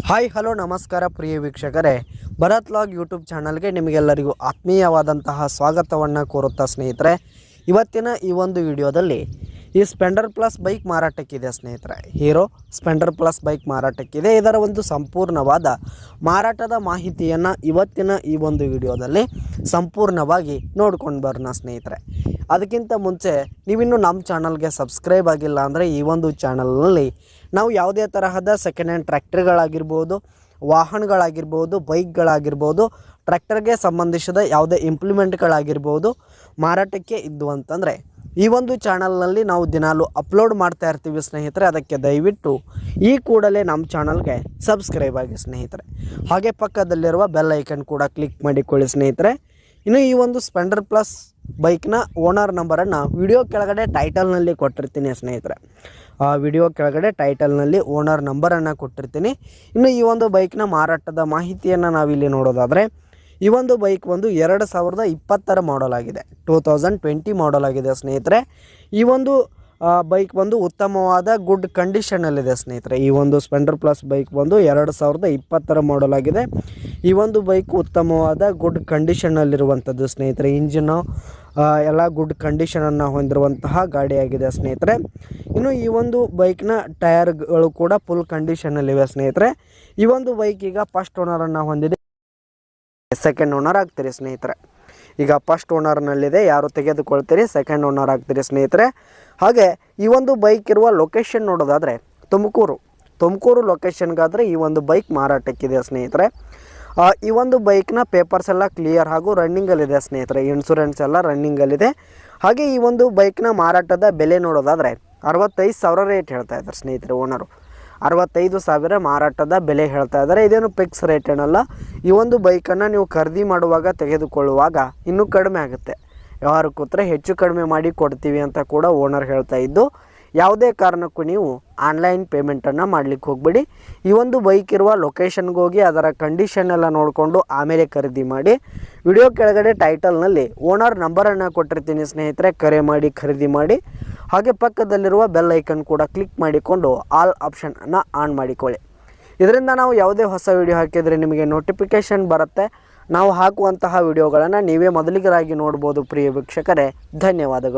Hi, hello, ನಮಸ್ಕಾರ ಪ್ರಿಯ ವೀಕ್ಷಕರೇ. Bharat log YouTube ಚಾನಲ್ಗೆ ನಿಮಗೆಲ್ಲರಿಗೂ ಆತ್ಮೀಯವಾದಂತಹ ಸ್ವಾಗತವನ್ನು ಕೋರುತ್ತಾ ಸ್ನೇಹಿತರೆ. ಇವತ್ತಿನ ಈ ಒಂದು ವಿಡಿಯೋದಲ್ಲಿ ಈ ಸ್ಪೆಂಡರ್ ಪ್ಲಸ್ ಬೈಕ್ ಮಾರಾಟಕ್ಕಿದೆ ಸ್ನೇಹಿತರೆ. ಹೀರೋ ಸ್ಪೆಂಡರ್ ಪ್ಲಸ್ ಬೈಕ್ ಮಾರಾಟಕ್ಕಿದೆ. ಇದರ ಒಂದು ಸಂಪೂರ್ಣವಾದ ಮಾರಾಟದ ಮಾಹಿತಿಯನ್ನು ಇವತ್ತಿನ ಈ ಒಂದು ವಿಡಿಯೋದಲ್ಲಿ ಸಂಪೂರ್ಣವಾಗಿ ನೋಡ್ಕೊಂಡು ಬರೋಣ ಸ್ನೇಹಿತರೆ. ಅದಕ್ಕಿಂತ ಮುಂಚೆ ನೀವಿನ್ನೂ ನಮ್ಮ ಚಾನಲ್ಗೆ ಸಬ್ಸ್ಕ್ರೈಬ್ ಆಗಿಲ್ಲ ಅಂದರೆ ಈ ಒಂದು ಚಾನಲ್ನಲ್ಲಿ ನಾವು ಯಾವುದೇ ತರಹದ ಸೆಕೆಂಡ್ ಹ್ಯಾಂಡ್ ಟ್ರ್ಯಾಕ್ಟರ್ಗಳಾಗಿರ್ಬೋದು, ವಾಹನಗಳಾಗಿರ್ಬೋದು, ಬೈಕ್ಗಳಾಗಿರ್ಬೋದು, ಟ್ರ್ಯಾಕ್ಟರ್ಗೆ ಸಂಬಂಧಿಸಿದ ಯಾವುದೇ ಇಂಪ್ಲಿಮೆಂಟ್ಗಳಾಗಿರ್ಬೋದು ಮಾರಾಟಕ್ಕೆ ಇದ್ದು ಅಂತಂದರೆ ಈ ಒಂದು ಚಾನಲ್ನಲ್ಲಿ ನಾವು ದಿನಾಲು ಅಪ್ಲೋಡ್ ಮಾಡ್ತಾ ಇರ್ತೀವಿ ಸ್ನೇಹಿತರೆ, ಅದಕ್ಕೆ ದಯವಿಟ್ಟು ಈ ಕೂಡಲೇ ನಮ್ಮ ಚಾನಲ್ಗೆ ಸಬ್ಸ್ಕ್ರೈಬ್ ಆಗಿ ಸ್ನೇಹಿತರೆ. ಹಾಗೆ ಪಕ್ಕದಲ್ಲಿರುವ ಬೆಲ್ ಐಕನ್ ಕೂಡ ಕ್ಲಿಕ್ ಮಾಡಿಕೊಳ್ಳಿ ಸ್ನೇಹಿತರೆ. ಇನ್ನು ಈ ಒಂದು ಸ್ಪೆಂಡರ್ ಪ್ಲಸ್ ಬೈಕ್ನ ಓನರ್ ನಂಬರನ್ನು ವಿಡಿಯೋ ಕೆಳಗಡೆ ಟೈಟಲ್ನಲ್ಲಿ ಕೊಟ್ಟಿರ್ತೀನಿ ಸ್ನೇಹಿತರೆ. ಆ ವಿಡಿಯೋ ಕೆಳಗಡೆ ಟೈಟಲ್ನಲ್ಲಿ ಓನರ್ ನಂಬರನ್ನು ಕೊಟ್ಟಿರ್ತೀನಿ. ಇನ್ನು ಈ ಒಂದು ಬೈಕ್ನ ಮಾರಾಟದ ಮಾಹಿತಿಯನ್ನು ನಾವಿಲ್ಲಿ ನೋಡೋದಾದರೆ ಈ ಒಂದು ಬೈಕ್ ಒಂದು ಎರಡು ಸಾವಿರದ ಇಪ್ಪತ್ತರ ಮಾಡಲ್ ಆಗಿದೆ. ಟೂ ತೌಸಂಡ್ ಟ್ವೆಂಟಿ ಮಾಡಲ್ ಆಗಿದೆ ಸ್ನೇಹಿತರೆ. ಈ ಒಂದು ಬೈಕ್ ಬಂದು ಉತ್ತಮವಾದ ಗುಡ್ ಕಂಡೀಷನಲ್ಲಿದೆ ಸ್ನೇಹಿತರೆ. ಈ ಒಂದು ಸ್ಪೆಂಡರ್ ಪ್ಲಸ್ ಬೈಕ್ ಬಂದು ಎರಡು ಸಾವಿರದ ಇಪ್ಪತ್ತರ ಮಾಡಲ್ ಆಗಿದೆ. ಈ ಒಂದು ಬೈಕ್ ಉತ್ತಮವಾದ ಗುಡ್ ಕಂಡೀಷನಲ್ಲಿರುವಂಥದ್ದು ಸ್ನೇಹಿತರೆ. ಇಂಜಿನ್ನು ಎಲ್ಲ ಗುಡ್ ಕಂಡೀಷನನ್ನು ಹೊಂದಿರುವಂತಹ ಗಾಡಿಯಾಗಿದೆ ಸ್ನೇಹಿತರೆ. ಇನ್ನು ಈ ಒಂದು ಬೈಕ್ನ ಟಯರ್ಗಳು ಕೂಡ ಫುಲ್ ಕಂಡೀಷನಲ್ಲಿವೆ ಸ್ನೇಹಿತರೆ. ಈ ಒಂದು ಬೈಕ್ ಈಗ ಫಸ್ಟ್ ಓನರನ್ನು ಹೊಂದಿದೆ. ಸೆಕೆಂಡ್ ಓನರ್ ಆಗ್ತೀರಿ ಸ್ನೇಹಿತರೆ. ಈಗ ಫಸ್ಟ್ ಓನರ್ನಲ್ಲಿದೆ ಯಾರು ತೆಗೆದುಕೊಳ್ತೀರಿ? ಸೆಕೆಂಡ್ ಓನರ್ ಆಗ್ತೀರಿ ಸ್ನೇಹಿತರೆ. ಹಾಗೆ ಈ ಒಂದು ಬೈಕ್ ಇರುವ ಲೊಕೇಶನ್ ನೋಡೋದಾದರೆ ತುಮಕೂರು. ತುಮಕೂರು ಲೊಕೇಶನ್ಗಾದರೆ ಈ ಒಂದು ಬೈಕ್ ಮಾರಾಟಕ್ಕಿದೆ ಸ್ನೇಹಿತರೆ. ಈ ಒಂದು ಬೈಕ್ನ ಪೇಪರ್ಸ್ ಎಲ್ಲ ಕ್ಲಿಯರ್ ಹಾಗೂ ರನ್ನಿಂಗಲ್ಲಿದೆ ಸ್ನೇಹಿತರೆ. ಇನ್ಶೂರೆನ್ಸ್ ಎಲ್ಲ ರನ್ನಿಂಗಲ್ಲಿದೆ ಹಾಗೆ ಈ ಒಂದು ಬೈಕ್ನ ಮಾರಾಟದ ಬೆಲೆ ನೋಡೋದಾದರೆ ಅರವತ್ತೈದು ಸಾವಿರ ರೇಟ್ ಹೇಳ್ತಾ ಇದ್ದಾರೆ ಸ್ನೇಹಿತರೆ ಓನರು ಅರವತ್ತೈದು ಸಾವಿರ ಮಾರಾಟದ ಬೆಲೆ ಹೇಳ್ತಾ ಇದ್ದಾರೆ. ಇದೇನು ಫಿಕ್ಸ್ ರೇಟ್ ಏನಲ್ಲ. ಈ ಒಂದು ಬೈಕನ್ನು ನೀವು ಖರೀದಿ ಮಾಡುವಾಗ ತೆಗೆದುಕೊಳ್ಳುವಾಗ ಇನ್ನೂ ಕಡಿಮೆ ಆಗುತ್ತೆ. ವ್ಯವಹಾರ ಕೂತ್ರೆ ಹೆಚ್ಚು ಕಡಿಮೆ ಮಾಡಿ ಕೊಡ್ತೀವಿ ಅಂತ ಕೂಡ ಓನರ್ ಹೇಳ್ತಾ ಇದ್ದು, ಯಾವುದೇ ಕಾರಣಕ್ಕೂ ನೀವು ಆನ್ಲೈನ್ ಪೇಮೆಂಟನ್ನು ಮಾಡಲಿಕ್ಕೆ ಹೋಗಬೇಡಿ. ಈ ಒಂದು ಬೈಕ್ ಇರುವ ಲೊಕೇಶನ್ಗೆ ಹೋಗಿ ಅದರ ಕಂಡೀಷನ್ ಎಲ್ಲ ನೋಡಿಕೊಂಡು ಆಮೇಲೆ ಖರೀದಿ ಮಾಡಿ. ವಿಡಿಯೋ ಕೆಳಗಡೆ ಟೈಟಲ್ನಲ್ಲಿ ಓನರ್ ನಂಬರನ್ನು ಕೊಟ್ಟಿರ್ತೀನಿ ಸ್ನೇಹಿತರೆ, ಕರೆ ಮಾಡಿ, ಖರೀದಿ ಮಾಡಿ. ಹಾಗೆ ಪಕ್ಕದಲ್ಲಿರುವ ಬೆಲ್ ಐಕನ್ ಕೂಡ ಕ್ಲಿಕ್ ಮಾಡಿಕೊಂಡು ಆಲ್ ಆಪ್ಷನನ್ನು ಆನ್ ಮಾಡಿಕೊಳ್ಳಿ. ಇದರಿಂದ ನಾವು ಯಾವುದೇ ಹೊಸ ವಿಡಿಯೋ ಹಾಕಿದರೆ ನಿಮಗೆ ನೋಟಿಫಿಕೇಷನ್ ಬರುತ್ತೆ. ನಾವು ಹಾಕುವಂತಹ ವಿಡಿಯೋಗಳನ್ನು ನೀವೇ ಮೊದಲಿಗರಾಗಿ ನೋಡ್ಬೋದು, ಪ್ರಿಯ ವೀಕ್ಷಕರೇ. ಧನ್ಯವಾದಗಳು.